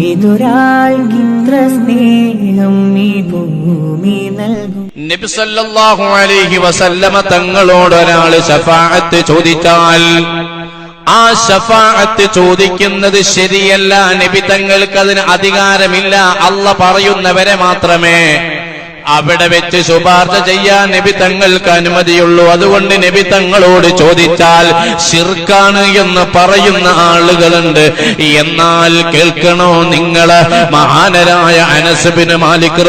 ഏതൊരാൾക്കിത്ര സ്നേഹം ഈ നൽകും? നബിസല്ലാഹു അലൈഹി വസല്ലമ തങ്ങളോട് ഒരാൾ ശഫാഅത്ത് ചോദിച്ചാൽ ആ ശഫാഅത്ത് ചോദിക്കുന്നത് ശരിയല്ല നബി തങ്ങൾക്ക് അതിന് അധികാരമില്ല അല്ല പറയുന്നവരെ മാത്രമേ അവിടെ വെച്ച് ശുപാർശ ചെയ്യാൻ നബി തങ്ങൾക്ക് അനുമതിയുള്ളൂ. അതുകൊണ്ട് നബി തങ്ങളോട് ചോദിച്ചാൽ ശിർക്കാണ് എന്ന് പറയുന്ന ആളുകളുണ്ട്. എന്നാൽ കേൾക്കണോ നിങ്ങൾ? മഹാനരായ അനസുബിന് മാലിക്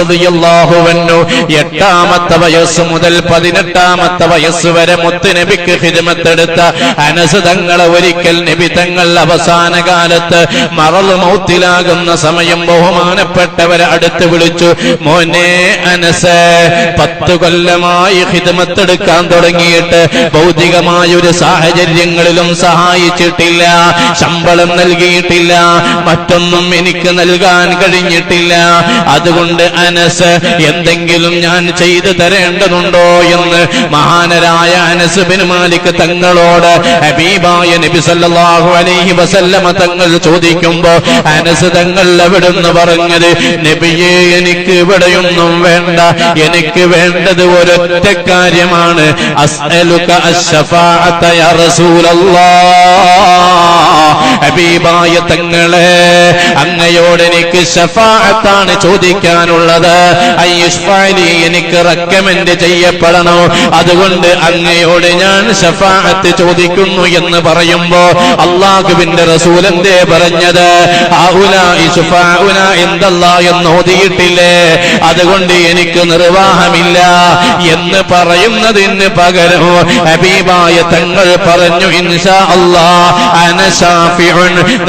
എട്ടാമത്തെ വയസ്സ് മുതൽ പതിനെട്ടാമത്തെ വയസ്സ് വരെ മുത്ത് നബിക്ക് ഹിദ്മത്തെടുത്ത അനസ് തങ്ങളെ ഒരിക്കൽ നബി തങ്ങൾ അവസാന കാലത്ത് മറൽ മൗത്തിലാകുന്ന സമയം ബഹുമാനപ്പെട്ടവരെ അടുത്ത് വിളിച്ചു മോനെ അനസ് പത്ത് കൊല്ലമായി ഹിതമത്തെടുക്കാൻ തുടങ്ങിയിട്ട് ഭൗതികമായ ഒരു സാഹചര്യങ്ങളിലും സഹായിച്ചിട്ടില്ല ശമ്പളം നൽകിയിട്ടില്ല മറ്റൊന്നും എനിക്ക് നൽകാൻ കഴിഞ്ഞിട്ടില്ല. അതുകൊണ്ട് അനസ് എന്തെങ്കിലും ഞാൻ ചെയ്തു തരേണ്ടതുണ്ടോ എന്ന് മഹാനരായ അനസ് ബിൻ മാലിക് തങ്ങളോട് ഹബീബായ നബി സല്ലല്ലാഹു അലൈഹി വസല്ലമ തങ്ങൾ ചോദിക്കുമ്പോ അനസ് തങ്ങൾ എവിടുന്ന് പറഞ്ഞത്? നബിയെ എനിക്ക് ഇവിടെയൊന്നും വേണ്ട. എനിക്ക് വേണ്ടത് ഒരൊറ്റ കാര്യമാണ്. അസ്അലുക യാ ഹബീബായ തങ്ങളെ അങ്ങയോട് എനിക്ക് ഷഫാഅത്താണ് ചോദിക്കാനുള്ളത്. അയ്യുഷ്ഫാലി എനിക്ക് റെക്കമെൻഡ് ചെയ്യപ്പെടണോ? അതുകൊണ്ട് അങ്ങയോട് ഞാൻ ഷഫാഅത്ത് ചോദിക്കുന്നു എന്ന് പറയുമ്പോ അള്ളാഹുവിന്റെ റസൂൽ പറഞ്ഞത്? എന്തല്ല എന്ന് ഓതിയിട്ടില്ലേ? അതുകൊണ്ട് എനിക്ക് നിർവാഹമില്ല എന്ന് പറയുന്നതിന് പകരം ഹബീബായ തങ്ങൾ പറഞ്ഞു ഇൻഷാ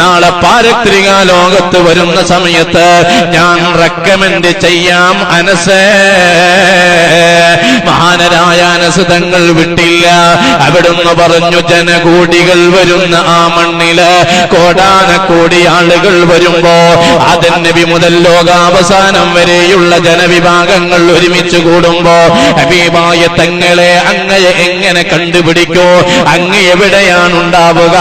നാളെ പാരത്രിക ലോകത്ത് വരുന്ന സമയത്ത് ഞാൻ റെക്കമെൻഡ് ചെയ്യാം അനസേ. മഹാനരായ അനസ് തങ്ങൾ വിട്ടില്ല. അവിടുന്ന് പറഞ്ഞു ജനകൂടികൾ വരുന്ന ആ മണ്ണിൽ കോടാനക്കോടി ആളുകൾ വരുമ്പോ ആദൻ നബി മുതൽ ലോകാവസാനം വരെയുള്ള ജനവിഭാഗങ്ങൾ ഒരുമിച്ച് കൂടുമ്പോ ഹബീബായ തങ്ങളെ അങ്ങയെ എങ്ങനെ കണ്ടുപിടിക്കോ? അങ്ങ് എവിടെയാണ് ഉണ്ടാവുക?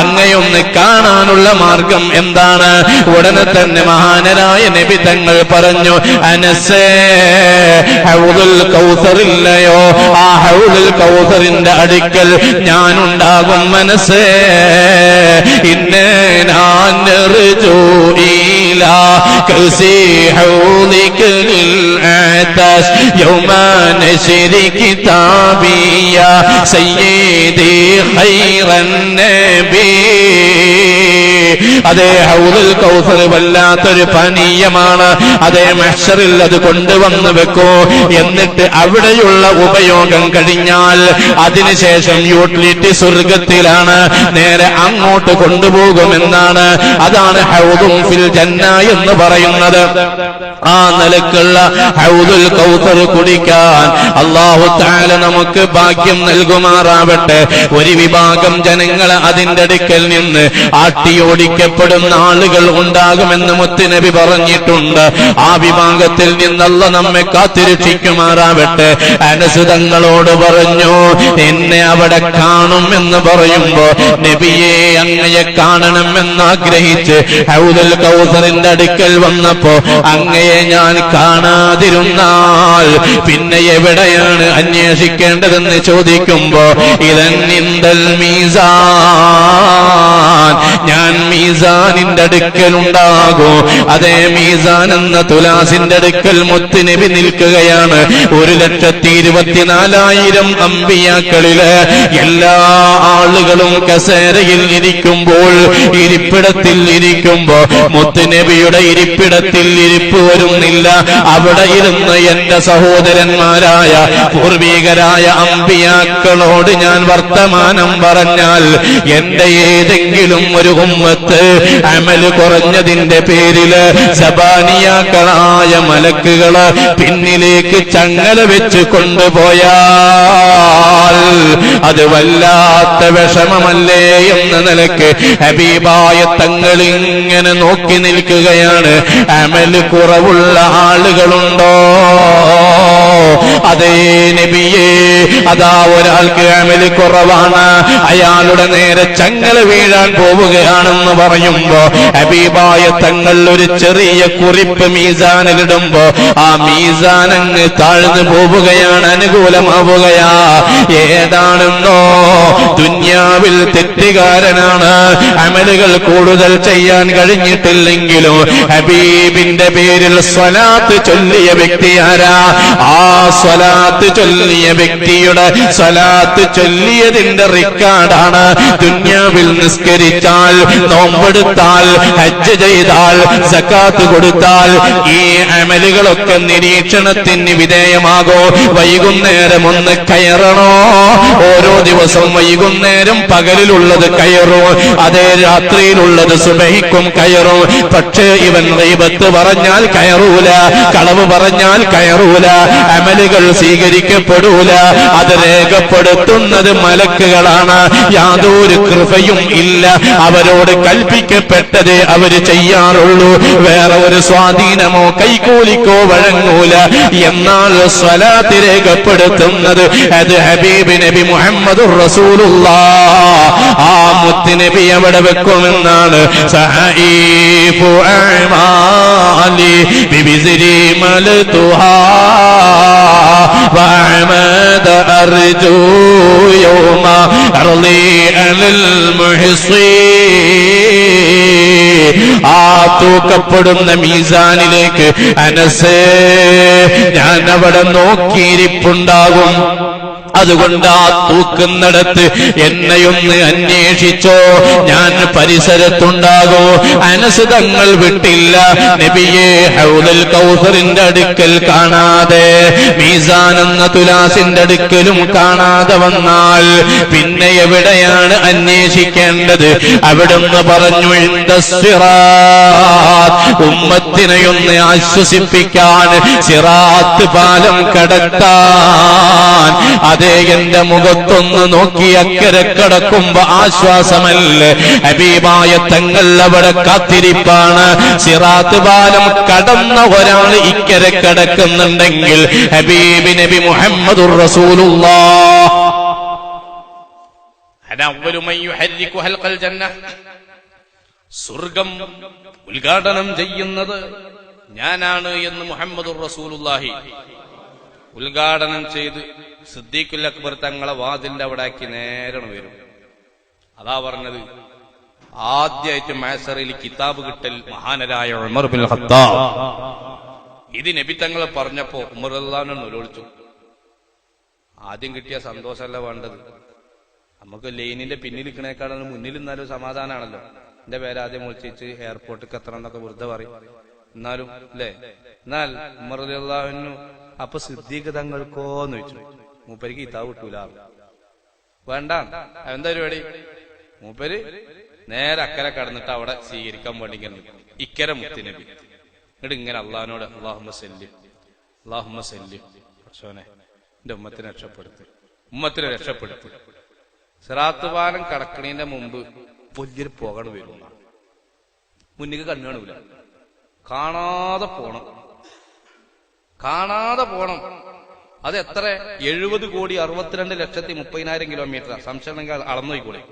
അങ്ങയൊന്ന് കാണാനുള്ള മാർഗം എന്താണ്? ഉടനെ തന്നെ മഹാനരായ നബി തങ്ങൾ പറഞ്ഞു അനസേ ഹൗദുൽ കൗസറില്ലയോ ആ ഹൗദുൽ കൗസറിന്റെ അടുക്കൽ ഞാനുണ്ടാകും മനസ്സേ ഇന്നേ ഞാൻ كسي حوضك للعطش يوم نشر كتابي يا سيدي خير النبي അതേ ഹൗദുൽ കൗസർ വല്ലാത്തൊരു പാനീയമാണ്. അതേ മഹ്ഷറിൽ അത് കൊണ്ടുവന്ന് വെക്കൂ. എന്നിട്ട് അവിടെയുള്ള ഉപയോഗം കഴിഞ്ഞാൽ അതിനുശേഷം യൂട്ടിലിറ്റി സ്വർഗത്തിലാണ് നേരെ അങ്ങോട്ട് കൊണ്ടുപോകുമെന്നാണ്. അതാണ് ഹൗദും ഫിൽ ജന്ന എന്ന് പറയുന്നത്. ആ നിലക്കുള്ള ഹൗദുൽ കൗസർ കുടിക്കാൻ അള്ളാഹു താല നമുക്ക് ഭാഗ്യം നൽകുമാറാവട്ടെ. ഒരു വിഭാഗം ജനങ്ങൾ അതിന്റെ അടുക്കൽ നിന്ന് ആട്ടിയോടിക്കപ്പെടുന്ന ആളുകൾ ഉണ്ടാകുമെന്ന് മുത്തുനബി പറഞ്ഞിട്ടുണ്ട്. ആ വിഭാഗത്തിൽ നിന്നല്ല നമ്മെ കാത്തിരക്ഷിക്കുമാറാവട്ടെ. അനസുതങ്ങളോട് പറഞ്ഞു എന്നെ അവിടെ കാണും എന്ന് പറയുമ്പോ നബിയെ അങ്ങയെ കാണണം എന്നാഗ്രഹിച്ച് ഹൗദൽ കൗസറിന്റെ അടുക്കൽ വന്നപ്പോ അങ്ങയെ ഞാൻ കാണാതിരുന്നാൽ പിന്നെ എവിടെയാണ് അന്വേഷിക്കേണ്ടതെന്ന് ചോദിക്കുമ്പോ ഇതൽ മീസാൻ. ഞാൻ മീസാനിന്റെ അടുക്കൽ ഉണ്ടാകും അതേ മീസാൻ എന്ന തുലാസിന്റെ അടുക്കൽ മുത്തുനബി നിൽക്കുകയാണ്. ഒരു ലക്ഷത്തി ഇരുപത്തിനാലായിരം അമ്പിയാക്കളിൽ എല്ലാ ആളുകളും കസേരയിൽ ഇരിക്കുമ്പോൾ ഇരിപ്പിടത്തിൽ ഇരിക്കുമ്പോ മുത്തുനബിയുടെ ഇരിപ്പിടത്തിൽ ഇരിപ്പ് വരുന്നില്ല. അവിടെ ഇരുന്ന് എന്റെ സഹോദരന്മാരായ പൂർവീകരായ അമ്പിയാക്കളോട് ഞാൻ വർത്തമാനം പറഞ്ഞാൽ എന്റെ ഏതെങ്കിലും ഒരു ഉമ്മത്ത് അമൽ കുറഞ്ഞതിന്റെ പേരിൽ സബാനിയാക്കളായ മലക്കുകൾ പിന്നിലേക്ക് ചങ്ങല വെച്ച് കൊണ്ടുപോയാൽ അത് വല്ലാത്ത വിഷമമല്ലേ എന്ന നിലയ്ക്ക് ഹബീബായ തങ്ങൾ ഇങ്ങനെ നോക്കി നിൽക്കുകയാണ്. അമൽ കുറവുള്ള ആളുകളുണ്ടോ? അതേ നബിയേ അതാ ഒരാൾക്ക് അമൽ കുറവാണ്. അയാളുടെ നേരെ ചങ്ങല വീഴാൻ പോവുകയാണ്. മീസാനെന്ന് പറയുമ്പോ ഹബീബായ തങ്ങൾ ഒരു ചെറിയ കുറിപ്പ് മീസാനിലിടുമ്പോ ആ മീസാനങ്ങ് താഴ്ന്നു പോവുകയാണ് അനുകൂലമാവുകയാ. ഏതാണെന്നോ ദുന്യാവിൽ തെറ്റുകാരനാണ്. അമലുകൾ കൂടുതൽ ചെയ്യാൻ കഴിഞ്ഞിട്ടില്ലെങ്കിലും ഹബീബിന്റെ പേരിൽ സ്വലാത്ത് ചൊല്ലിയ വ്യക്തി ആരാ? ആ സ്വലാത്ത് ചൊല്ലിയ വ്യക്തിയുടെ സ്വലാത്ത് ചൊല്ലിയതിന്റെ റിക്കാർഡാണ് ദുന്യാവിൽ നിസ്കരിച്ചാൽ നോമ്പെടുത്താൽ ഹജ്ജ് ചെയ്താൽ സക്കാത്ത് കൊടുത്താൽ ഈ അമലുകളൊക്കെ നിരീക്ഷണത്തിന് വിധേയമാകോ. വൈകുന്നേരം ഒന്ന് കയറണോ? ഓരോ ദിവസവും വൈകുന്നേരം പകലിലുള്ളത് കയറും. അതേ രാത്രിയിലുള്ളത് സുബഹിക്കും കയറും. പക്ഷേ ഇവൻ ദൈവത്ത് പറഞ്ഞാൽ കയറൂല കളവ് പറഞ്ഞാൽ കയറൂല അമലുകൾ സ്വീകരിക്കപ്പെടൂല. അത് രേഖപ്പെടുത്തുന്നത് മലക്കുകളാണ്. യാതൊരു കൃപയും ഇല്ല. അവരോട് കൽപ്പിക്കപ്പെട്ടതേ അവർ ചെയ്യാറുള്ളൂ. വേറെ ഒരു സ്വാധീനമോ കൈക്കൂലിക്കോ വഴങ്ങൂല. എന്നാൽ സ്വലാത്ത് രേഖപ്പെടുത്തുന്നത്. അത് ഹബീബ് നബി മുഹമ്മദ് റസൂലുള്ള. ആ മുത്ത് നബി എവിടെ വെക്കുമെന്നാണ്. മൽതുഹാ وعماد أرجو يوم أرضي على المحصي ആ തൂക്കപ്പെടുന്ന മീസാനിലേക്ക് അനസേ ഞാൻ അവിടെ നോക്കിയിരിപ്പുണ്ടാകും അതുകൊണ്ട് ആ തൂക്കുന്നിടത്ത് എന്നെയൊന്ന് അന്വേഷിച്ചോ. ഞാൻ പരിസരത്തുണ്ടാകോ. അനസുതങ്ങൾ വിട്ടില്ല. നബിയെ ഹൗദൽ കൗസറിന്റെ അടുക്കൽ കാണാതെ മീസാൻ എന്ന തുലാസിന്റെ അടുക്കലും കാണാതെ വന്നാൽ പിന്നെ എവിടെയാണ് അന്വേഷിക്കേണ്ടത്? അവിടുന്ന് പറഞ്ഞു. ഉമ്മത്തിനെയൊന്ന് ആശ്വസിപ്പിക്കാൻ സിറാത്ത് പാലം കടത്താൻ. അതേ എന്റെ മുഖത്തൊന്ന് നോക്കി അക്കരെ കടക്കുമ്പോ ആശ്വാസമല്ലേ? അബീബായ തങ്ങൾ അവിടെ കാത്തിരിപ്പാണ്. സിറാത്ത് പാലം കടന്ന ഒരാൾ ഇക്കരെ കടക്കുന്നുണ്ടെങ്കിൽ ഹബീബി നബി മുഹമ്മദുർ സ്വർഗം ഉദ്ഘാടനം ചെയ്യുന്നത് ഞാനാണ് എന്ന് മുഹമ്മദ് റസൂലുള്ളാഹി ഉദ്ഘാടനം ചെയ്ത് സിദ്ദീഖുൽ അക്ബർ തങ്ങളെ വാതിന്റെ അവിടെ ആക്കി നേരണം വരും. അതാ പറഞ്ഞത് ആദ്യമായിട്ട് മാസറിൽ കിതാബ് കിട്ടൽ മഹാനരായ ഉമർ ബിൻ ഇത് നബി തങ്ങളെ പറഞ്ഞപ്പോ ഉമർ അള്ളാഹിനെ ആദ്യം കിട്ടിയ സന്തോഷമല്ല വേണ്ടത്? നമുക്ക് ലൈനിന്റെ പിന്നിൽ നിൽക്കണേക്കാളും മുന്നിൽ നിന്നാലും സമാധാനമാണല്ലോ എന്റെ പേര് ആദ്യം വിളിച്ചിട്ട് എയർപോർട്ടിൽ എത്തണം എന്നൊക്കെ വെറുതെ പറയും. എന്നാലും അല്ലേ എന്നാൽ ഉമർ അപ്പൊ സിദ്ദീഖ് തങ്ങൾക്കോന്ന് വെച്ചു മൂപ്പരിക്ക് കിതാബ് കിട്ടൂല. വേണ്ട. എന്താ പരിപാടി? മൂപ്പര് നേരെ അക്കരെ കടന്നിട്ട് അവിടെ സ്വീകരിക്കാൻ വേണ്ടി ഇങ്ങനെ നിൽക്കും. ഇക്കരെ എന്നിട്ട് ഇങ്ങനെ അള്ളഹാനോട് അള്ളാഹുമ്മ സല്യം അള്ളാഹുമ്മ സല്യം പക്ഷോനെ എന്റെ ഉമ്മത്തിനെ രക്ഷപ്പെടുത്തി. ഉമ്മത്തിനെ രക്ഷപ്പെടുത്തി. സിറാത്ത് പാലം കടക്കണീന്റെ മുമ്പ് വലിയൊരു പുകണ് വരും. മുന്നിക്ക് കണ്ണു കാണൂല. കാണാതെ പോണം. കാണാതെ പോണം. അത് എത്ര? എഴുപത് കോടി അറുപത്തിരണ്ട് ലക്ഷത്തി മുപ്പതിനായിരം കിലോമീറ്റർ സംശയം ഉണ്ടെങ്കിൽ അളന്നു പോയിക്കൂടെ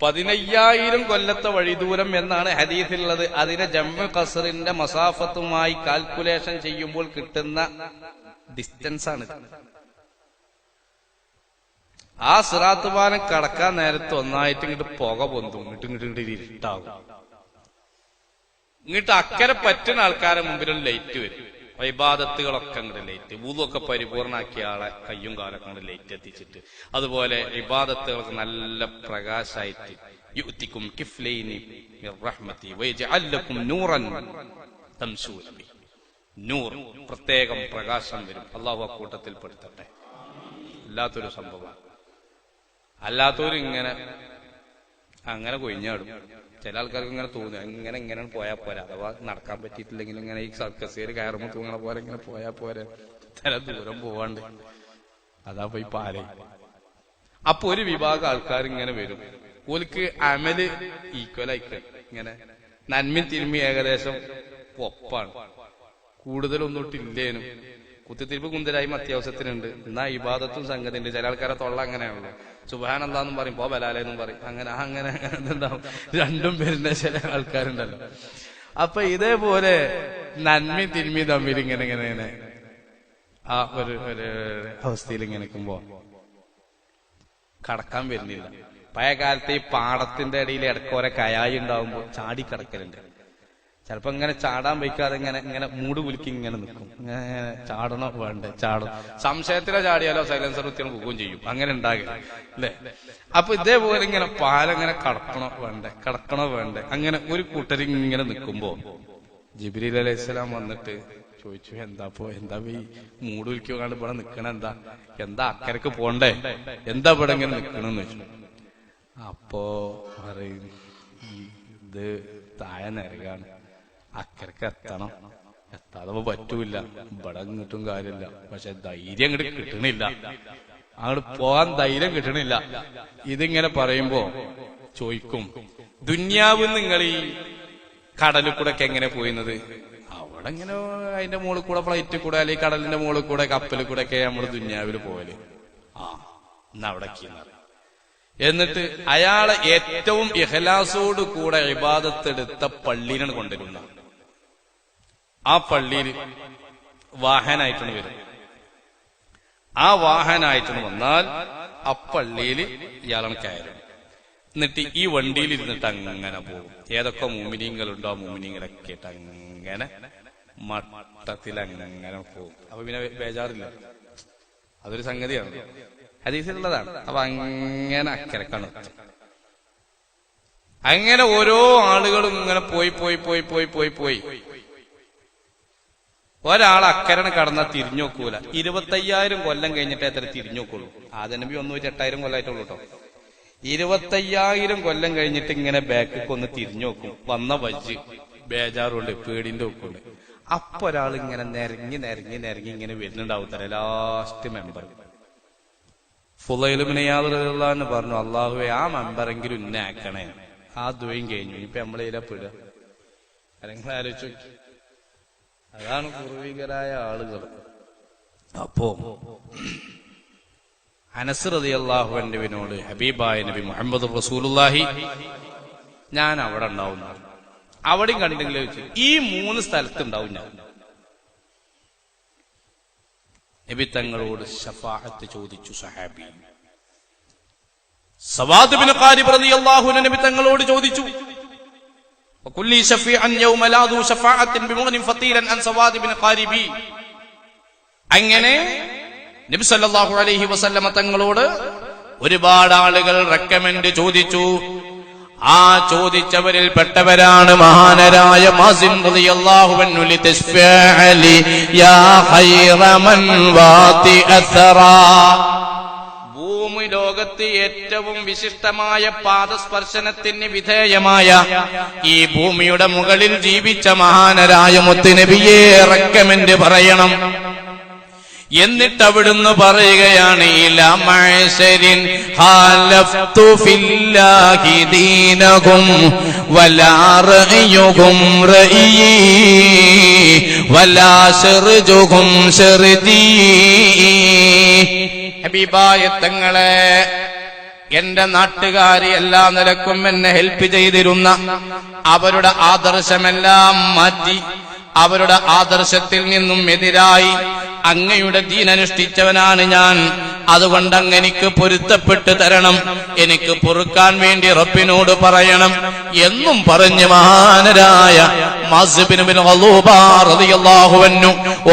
പതിനയ്യായിരം കൊല്ലത്തെ വഴിദൂരം എന്നാണ് ഹദീസിലുള്ളത്. അതിനെ ജമ്മു കസറിന്റെ മസാഫത്തുമായി കാൽക്കുലേഷൻ ചെയ്യുമ്പോൾ കിട്ടുന്ന ഡിസ്റ്റൻസ് ആണ് ആ സിറാത്തുപാലം കടക്കാൻ നേരത്തെ ഒന്നായിട്ട് ഇങ്ങോട്ട് പുക പൊന്തും. ഇങ്ങോട്ട് ഇങ്ങോട്ട് ഇങ്ങോട്ട് ഇരുട്ടാവും. ഇങ്ങോട്ട് അക്കരെ പറ്റുന്ന ആൾക്കാരെ മുമ്പിലും ലൈറ്റ് വരും. ഇബാദത്തുകളൊക്കെ അങ്ങോട്ട് ലൈറ്റ് ഊതൊക്കെ പരിപൂർണാക്കിയ ആളെ കയ്യും കാലൊക്കെ അങ്ങോട്ട് ലൈറ്റ് എത്തിച്ചിട്ട്. അതുപോലെ ഇബാദത്തുകൾക്ക് നല്ല പ്രകാശമായിട്ട് യുത്തിക്കും കിഫ്ലൈനി നൂറൻ. നൂർ പ്രത്യേകം പ്രകാശം വരും. അള്ളാഹു കൂട്ടത്തിൽ പെടുത്തട്ടെ. അല്ലാത്തൊരു സംഭവമാണ്. അല്ലാത്തവരും ഇങ്ങനെ അങ്ങനെ കൊഴിഞ്ഞാടും. ചില ആൾക്കാർക്ക് ഇങ്ങനെ തോന്നും ഇങ്ങനെ ഇങ്ങനെ പോയാൽ പോരാ അഥവാ നടക്കാൻ പറ്റിയിട്ടില്ലെങ്കിൽ ഇങ്ങനെ ഈ സർക്കസേര് കയറുമ്പോൾ തൂങ്ങണ പോലെ ഇങ്ങനെ പോയാൽ പോരെ. ചില ദൂരം പോവാണ്ട്. അതാ പോയി പാലേ. അപ്പൊ ഒരു വിഭാഗം ആൾക്കാർ ഇങ്ങനെ വരും. ഓൽക്ക് അമൽ ഈക്വൽ ആയിക്ക. ഇങ്ങനെ നന്മ തിരുമ്മി ഏകദേശം ഒപ്പാണ്. കൂടുതലൊന്നും ഇല്ലേനും കുത്തിത്തിരിപ്പ് കുന്തരായും അത്യാവശ്യത്തിനുണ്ട്. എന്നാ ഇബാദത്തും സംഗതിയുണ്ട്. ചില ആൾക്കാരെ തൊള്ള അങ്ങനെയാണല്ലോ. സുബാൻ എന്താന്നും പറയും പോ ബലാലെന്നും പറയും. അങ്ങനെ അങ്ങനെ അങ്ങനെ എന്തുണ്ടാവും രണ്ടും പേരുന്ന ചില ആൾക്കാരുണ്ടല്ലോ. അപ്പൊ ഇതേപോലെ നന്മി തിന്മി തമ്മിൽ ഇങ്ങനെ ഇങ്ങനെ ഇങ്ങനെ ആ ഒരു ഒരു അവസ്ഥയിൽ ഇങ്ങനെ നിൽക്കുമ്പോ കടക്കാൻ വരുന്നില്ല. പഴയ കാലത്ത് ഈ പാടത്തിന്റെ ഇടയിൽ ഇടക്കോരെ കയായി ഉണ്ടാവുമ്പോ ചാടി കിടക്കലുണ്ട് ചിലപ്പോ ഇങ്ങനെ ചാടാൻ വയ്ക്കാതെ ഇങ്ങനെ ഇങ്ങനെ മൂട് കുലുക്കി ഇങ്ങനെ നിൽക്കും ഇങ്ങനെ ചാടണോ വേണ്ടേ? ചാടും. സംശയത്തിലെ ചാടിയാലോ സൈലൻസർ കുത്തിയാണ് പോവുകയും ചെയ്യും. അങ്ങനെ ഉണ്ടാകില്ല അല്ലേ? അപ്പൊ ഇതേപോലെ ഇങ്ങനെ പാലങ്ങനെ കടക്കണോ വേണ്ടേ? കടക്കണോ വേണ്ടേ? അങ്ങനെ ഒരു കൂട്ടരി ഇങ്ങനെ നിൽക്കുമ്പോ ജിബിരി അലൈഹി സ്വലാം വന്നിട്ട് ചോദിച്ചു എന്താ പോ? എന്താ ഈ മൂട് കുലിക്കാണ്ട് ഇവിടെ നിക്കണ എന്താ? എന്താ അക്കരക്ക് പോണ്ടേ? എന്താ ഇവിടെ ഇങ്ങനെ നിക്കണെന്ന് ചോദിച്ചു. അപ്പോ പറയും "ഈ ഇത് താഴെ നിരകാണ്. അക്കരക്ക് എത്തണം. എത്താതെ പറ്റൂല ഇവിടെ ഇങ്ങോട്ടും കാര്യമില്ല. പക്ഷെ ധൈര്യം അങ്ങോട്ട് കിട്ടണില്ല. അങ്ങോട്ട് പോകാൻ ധൈര്യം കിട്ടണില്ല. ഇതിങ്ങനെ പറയുമ്പോ ചോദിക്കും ദുന്യാവ് നിങ്ങൾ ഈ കടലിൽ കൂടെ ഒക്കെ എങ്ങനെ പോയിരുന്നത് അവിടെ ഇങ്ങനെ അതിന്റെ മുകളിൽ കൂടെ ഫ്ലൈറ്റിൽ കൂടെ അല്ലെങ്കിൽ കടലിന്റെ മുകളിൽ കൂടെ കപ്പലിൽ കൂടെ ഒക്കെ നമ്മൾ ദുന്യാവിൽ പോയത് ആ എന്നാ അവിടെ എന്നിട്ട് അയാളെ ഏറ്റവും ഇഹലാസോട് കൂടെ ഇബാദത്തെടുത്ത പള്ളിയിലാണ് കൊണ്ടുവരുന്ന ആ പള്ളിയിൽ വാഹനായിട്ടാണ് വരും ആ വാഹനായിട്ടാണ് വന്നാൽ ആ പള്ളിയിൽ ഇയാളാണ് കയറും. എന്നിട്ട് ഈ വണ്ടിയിൽ ഇരുന്നിട്ട് അങ്ങനെ പോകും. ഏതൊക്കെ മൂമിനിങ്ങളുണ്ടോ ആ മൂമിനിങ്ങളൊക്കെ ഇട്ട് അങ്ങനെ മട്ടത്തിൽ അങ്ങനെ പോകും. അപ്പൊ പിന്നെ ബേജാറില്ല. അതൊരു സംഗതിയാണ്. ഹദീസിലുള്ളതാണ്. അപ്പൊ അങ്ങനെ അക്കരക്കാണ് അങ്ങനെ ഓരോ ആളുകളും ഇങ്ങനെ പോയി പോയി പോയി പോയി പോയി പോയി. ഒരാൾ അക്കരണ് കടന്നാൽ തിരിഞ്ഞു നോക്കൂല ഇരുപത്തയ്യായിരം കൊല്ലം കഴിഞ്ഞിട്ടേ അത്ര തിരിഞ്ഞു നോക്കുള്ളൂ ആദ്യം നബി ഒന്നൂറ്റി എട്ടായിരം കൊല്ലമായിട്ടുള്ളൂ കേട്ടോ ഇരുപത്തയ്യായിരം കൊല്ലം കഴിഞ്ഞിട്ട് ഇങ്ങനെ ബാക്കിക്ക് ഒന്ന് തിരിഞ്ഞു നോക്കും വന്ന വജ്ജ്. ബേജാറുണ്ട് പേടിന്റെ ഒക്കുണ്ട്. അപ്പൊ ഒരാൾ ഇങ്ങനെ നിരങ്ങി നിരങ്ങി നിരങ്ങി ഇങ്ങനെ വരുന്നുണ്ടാവും തരാം ലാസ്റ്റ് മെമ്പർ ഫുലൈലുമിനെയാന്ന് പറഞ്ഞു അള്ളാഹുവെ ആ മെമ്പറെങ്കിലും ഇന്നെ ആ ദ്വയും കഴിഞ്ഞു. ഇപ്പൊ നമ്മളെ പെടുക. അല്ലെങ്കിൽ ആലോചിച്ചു അതാണ് പൂർവികരായ ആളുകൾ. അപ്പോ അനസ് റതി അള്ളാഹുവിനോട് ഹബീബായ നബി മുഹമ്മദ് റസൂലുല്ലാഹി ഞാൻ അവിടെ ഉണ്ടാവും അവിടെയും കണ്ടെങ്കിൽ വെച്ചു ഈ മൂന്ന് സ്ഥലത്ത് ഉണ്ടാവും ഞാൻ. നബി തങ്ങളോട് ഷഫാഅത്ത് ചോദിച്ചു സഹാബി. സവാദ് ബിൻ ഖാരിബ് റളിയല്ലാഹു അൻഹു നബി തങ്ങളോട് ചോദിച്ചു وكل شفيعا يوم لا ذو شفاعة بمغن فطيلا عن سواد بن قاربي അങ്ങനെ നബി സല്ലല്ലാഹു അലൈഹി വസല്ലമ തങ്ങളോട് ഒരുപാട് ആളുകൾ റെക്കമെൻഡ് ചോദിച്ചു ആ ചോദിച്ചവരിൽ പെട്ടവരാണ് മഹാനരായ മാസിൻ റളിയല്ലാഹു അൻഹു ലിതശ്ഫഅലി യാ ഖൈറ മൻ വാതി അഥറാ ഭൂമി ലോകത്ത് ഏറ്റവും വിശിഷ്ടമായ പാദസ്പർശനത്തിന് വിധേയമായ ഈ ഭൂമിയുടെ മുകളിൽ ജീവിച്ച മഹാനരായ മുത്തുനബിയെ റെക്കമെന്റ് പറയണം. എന്നിട്ട് അവിടുന്ന് പറയുകയാണ് വലാ ഹബീബായ തങ്ങളെ എന്റെ നാട്ടുകാരി എല്ലാ നിലക്കും എന്നെ ഹെൽപ്പ് ചെയ്തിരുന്ന അവരുടെ ആദർശമെല്ലാം മാറ്റി അവരുടെ ആദർശത്തിൽ നിന്നും എതിരായി അങ്ങയുടെ ദീനനുഷ്ഠിച്ചവനാണ് ഞാൻ. അതുകൊണ്ട് അങ്ങ് എനിക്ക് പൊരുത്തപ്പെട്ട് തരണം. എനിക്ക് പൊറുക്കാൻ വേണ്ടി റബ്ബിനോട് പറയണം. എന്നും പറഞ്ഞ് മഹാനരായ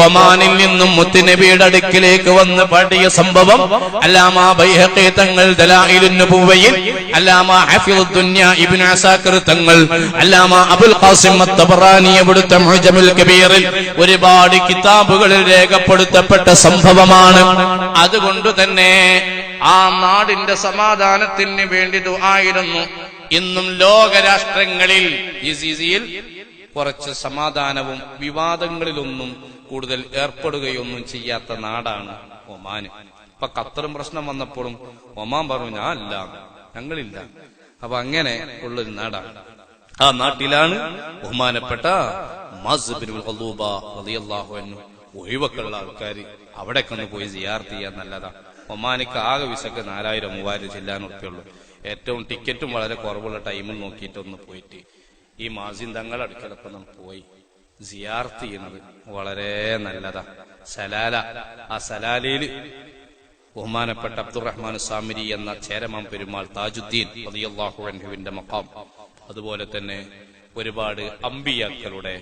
ഒമാനിൽ നിന്നും മുത്തുനബിയുടെ അടുക്കിലേക്ക് വന്ന് പാടിയ സംഭവം അല്ലാമ ബൈഹഖി തങ്ങൾ ദലായിലുന്നുബുവയിൽ അല്ലാമ ഹഫിദുദ്ദുന്യ ഇബ്നു അസാക്കിർ തങ്ങൾ അല്ലാമ അബുൽ ഖാസിം അത്തബറാനി അവിടുത്തെ മുഅ്ജമുൽ കബീറിൽ ഒരുപാട് കിതാബുകളിൽ രേഖപ്പെടുത്തപ്പെട്ട സംഭവമാണ്. അതുകൊണ്ട് തന്നെ ആ നാടിന്റെ സമാധാനത്തിന് വേണ്ടി ദുആയിരുന്നു. ഇന്നും ലോകരാഷ്ട്രങ്ങളിൽ കുറച്ച് സമാധാനവും വിവാദങ്ങളിലൊന്നും കൂടുതൽ ഏർപ്പെടുകയൊന്നും ചെയ്യാത്ത നാടാണ് ഒമാന് ഇപ്പൊ ഖത്തറും പ്രശ്നം വന്നപ്പോഴും ഒമാൻ പറഞ്ഞു ഞാൻ അല്ല ഞങ്ങളില്ല. അപ്പൊ അങ്ങനെ ഉള്ളൊരു നാടാണ്. ആ നാട്ടിലാണ് ബഹുമാനപ്പെട്ട മാസ് ബിൻ ഖലൂബ റളിയല്ലാഹു അൻഹു. ഒഴിവൊക്കെ ഉള്ള ആൾക്കാർ അവിടെയൊക്കെ ഒന്ന് പോയി സിയാർത്ത് ചെയ്യാൻ നല്ലതാ. ഒമാനിക്ക് ആകെ വിസക്ക് നാലായിരം മൂവായിരം ചെല്ലാനൊക്കെയുള്ളൂ ഏറ്റവും ടിക്കറ്റും വളരെ കുറവുള്ള ടൈമിൽ നോക്കിയിട്ടൊന്ന് പോയിട്ട് ഈ മാസിൻ തങ്ങൾ അടുക്കലൊക്കെ ഒന്ന് പോയി സിയാർത്ത് ചെയ്യുന്നത് വളരെ നല്ലതാ. സലാല. ആ സലാലയിൽ ബഹുമാനപ്പെട്ട അബ്ദുറഹ്മാൻ സാമിരി എന്ന ചേരമാം പെരുമാൾ താജുദ്ദീൻ മക്കാം അതുപോലെ തന്നെ ഒരുപാട് അമ്പിയാക്കളുടെ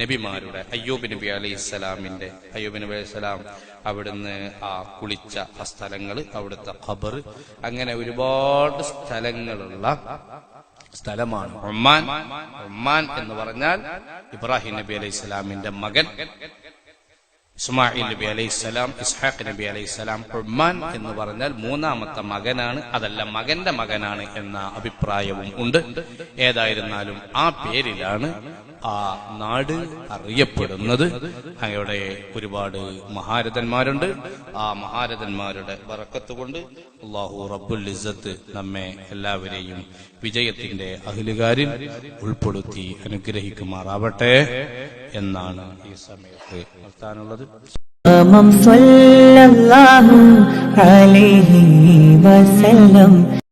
നബിമാരുടെ അയ്യൂബ് നബി അലൈഹി സ്വലാമിന്റെ അയ്യൂബ് നബി അലൈഹി സ്വലാം അവിടുന്ന് ആ കുളിച്ച ആ സ്ഥലങ്ങൾ അവിടുത്തെ ഖബർ അങ്ങനെ ഒരുപാട് സ്ഥലങ്ങളുള്ള സ്ഥലമാണ് ഉമ്മാൻ. ഉമ്മാൻ എന്ന് പറഞ്ഞാൽ ഇബ്രാഹിം നബി അലൈഹി സ്വലാമിന്റെ മകൻ. ഇസ്മായിൽ നബി അലൈഹിസ്സലാം ഇസ്ഹാഖ് നബി അലൈഹിസ്സലാം ഹുമാൻ എന്ന് പറഞ്ഞാൽ മൂന്നാമത്തെ മകനാണ്. അതല്ല മകന്റെ മകനാണ് എന്ന അഭിപ്രായവും ഉണ്ട്. ഏതായിരുന്നാലും ആ പേരിലാണ് ആ നാട് അറിയപ്പെടുന്നത് അവിടെ ഒരുപാട് മഹാരഥന്മാരുണ്ട് ആ മഹാരഥന്മാരുടെ വറക്കത്ത് കൊണ്ട് അള്ളാഹു റബ്ബുൽ ഇസ്സത്ത് നമ്മെ എല്ലാവരെയും വിജയത്തിന്റെ അഹിലുകാരിൽ ഉൾപ്പെടുത്തി അനുഗ്രഹിക്കുമാറാവട്ടെ എന്നാണ് ഈ സമയത്ത് നിർത്താനുള്ളത് صلى الله عليه وسلم